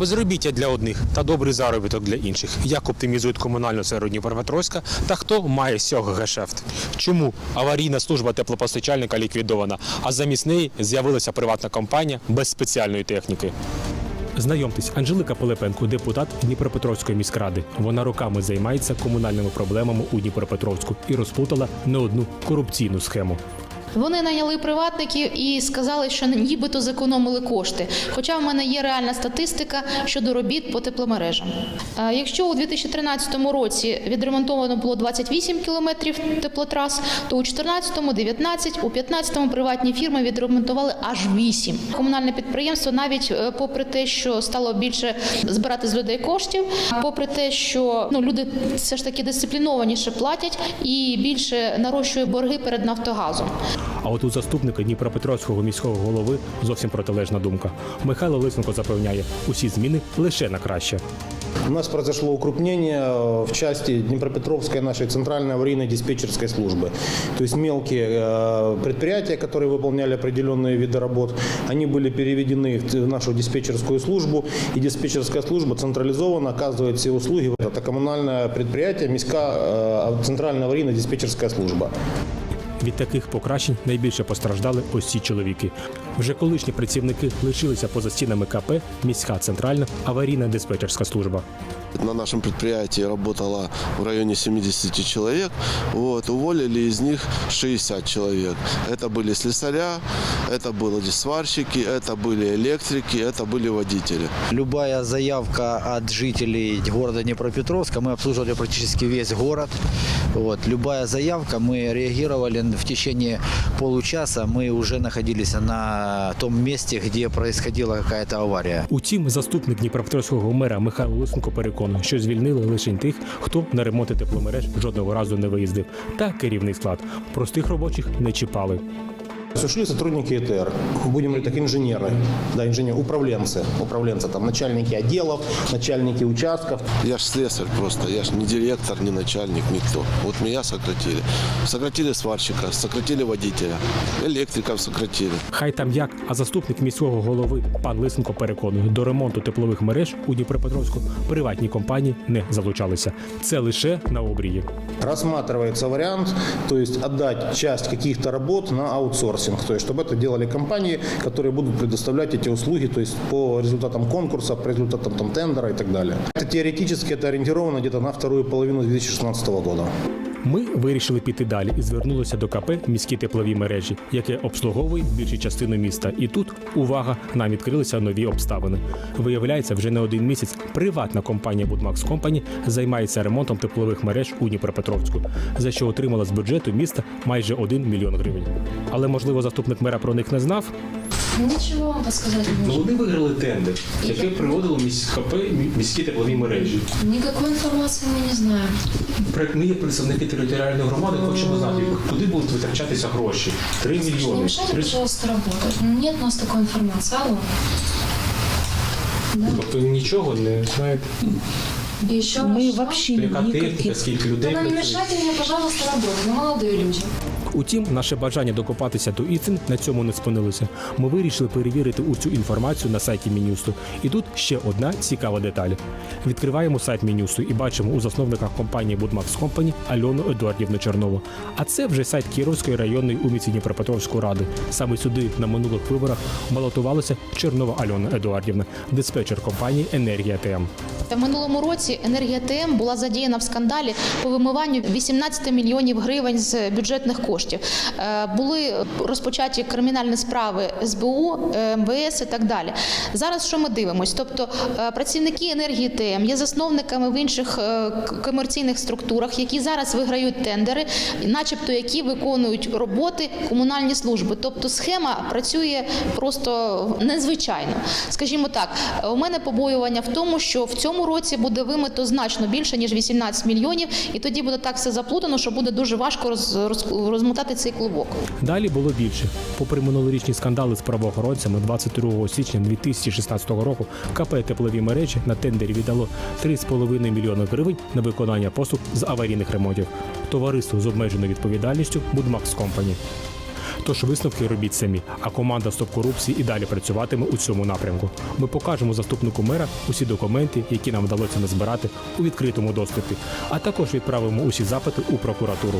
Безробіття для одних та добрий заробіток для інших. Як оптимізують комунальну сферу Дніпропетровська та хто має з цього гешефт? Чому аварійна служба теплопостачальника ліквідована, а замість неї з'явилася приватна компанія без спеціальної техніки? Знайомтесь, Анжелика Пилипенко, депутат Дніпропетровської міськради. Вона роками займається комунальними проблемами у Дніпропетровську і розплутала не одну корупційну схему. Вони найняли приватників і сказали, що нібито зекономили кошти. Хоча в мене є реальна статистика щодо робіт по тепломережам. Якщо у 2013 році відремонтовано було 28 кілометрів теплотрас, то у 2014 – 19, у 2015 приватні фірми відремонтували аж 8. Комунальне підприємство навіть е, попри те, що стало більше збирати з людей коштів, попри те, що ну люди все ж таки дисциплінованіше платять і більше нарощує борги перед Нафтогазом. А от у заступника Дніпропетровського міського голови зовсім протилежна думка. Михайло Лисенко запевняє, усі зміни лише на краще. У нас произошло укрупнение э, в части Днепропетровской нашей центральной аварийной диспетчерской службы. То есть мелкие э, предприятия, которые выполняли определенные виды работ, они были переведены в нашу диспетчерскую службу, и диспетчерская служба централизованно оказывает все услуги. Это коммунальное предприятие, МИСКа, э, центральная аварийная диспетчерская служба. Від таких покращень найбільше постраждали ось ці чоловіки. Вже колишні працівники лишилися поза стінами КП міська центральна аварійна диспетчерська служба. На нашем предприятии работало в районе 70 человек. Вот, уволили из них 60 человек. Это были слесаря, это были сварщики, это были электрики, это были водители. Любая заявка от жителей города Днепропетровска, мы обслуживали практически весь город. Вот, любая заявка, мы реагировали в течение получаса, мы уже находились на том месте, где происходила какая-то авария. Утім, заступник Дніпропетровського мера Михайло Лисенко переконує, що звільнили лише тих, хто на ремонти тепломереж жодного разу не виїздив, та керівний склад. Простих робочих не чіпали. Ушли сотрудники ЭТР, будем говорить так, инженеры, да, инженеры, управленцы, управленцы, там, начальники отделов, начальники участков, Я ж слесарь просто, я ж не директор, не начальник, никто. Вот меня сократили. Сократили сварщика, сократили водителя, электриков сократили. Хай там як, а заступник міського голови пан Лисенко переконує, до ремонту теплових мереж у Дніпропетровську приватні компанії не залучалися. Це лише на обрії. рассматривается вариант, то есть отдать часть каких-то работ на аутсорсинг, то есть чтобы это делали компании, которые будут предоставлять эти услуги, то есть по результатам конкурса, по результатам там, тендера и так далее. Это теоретически это ориентировано где-то на вторую половину 2016 года. Ми вирішили піти далі і звернулися до КП міські теплові мережі, яке обслуговує більшу частину міста. І тут увага, нам відкрилися нові обставини. Виявляється, вже не один місяць приватна компанія Будмакс Компані займається ремонтом теплових мереж у Дніпропетровську, за що отримала з бюджету міста майже 1 мільйон гривень. Але можливо заступник мера про них не знав. Нічого вам сказати не Ну вони виграли тендер, яке приводило КП міські теплові мережі. Никакой информации мы не знаем. Ми є представники територіальної громади, хочемо знати, куди будуть витрачатися гроші. 3 Не мільйони. мешайте, пожалуйста, работать. Нет у нас такой информации. Алло. Тобто нічого не знаєте, И еще Мы раз. вообще яка техніка, никаких. скільки людей Тогда не працює. мешайте мне, пожалуйста, работать. Мы молодые люди. Утім, наше бажання докопатися до істин на цьому не спинилося. Ми вирішили перевірити усю інформацію на сайті Мінюсту. І тут ще одна цікава деталь. Відкриваємо сайт Мінюсту і бачимо у засновниках компанії Будмакс Компані Альону Едуардівну Чернову. А це вже сайт Кіровської районної у місті Дніпропетровської ради. Саме сюди на минулих виборах балотувалася Чернова Альона Едуардівна, диспетчер компанії Енергія ТМ. В минулому році енергія ТМ була задіяна в скандалі по вимиванню 18 мільйонів гривень з бюджетних коштів. Е, Були розпочаті кримінальні справи СБУ, е, МВС і так далі. Зараз що ми дивимося? Тобто е, працівники енергії ТМ є засновниками в інших комерційних структурах, які зараз виграють тендери, начебто які виконують роботи комунальні служби. Тобто схема працює просто незвичайно. Скажімо так, у мене побоювання в тому, що в цьому році буде вимито значно більше ніж 18 мільйонів, і тоді буде так все заплутано, що буде дуже важко роз, роз, розмотати цей клубок. Далі було більше. Попри минулорічні скандали з правоохоронцями, 22 січня 2016 року КП теплові мережі на тендері віддало 3,5 мільйони гривень на виконання послуг з аварійних ремонтів. Товариство з обмеженою відповідальністю Будмакс Компані. Тож висновки робіть самі. А команда Стоп корупції і далі працюватиме у цьому напрямку. Ми покажемо заступнику мера усі документи, які нам вдалося назбирати у відкритому доступі, а також відправимо усі запити у прокуратуру.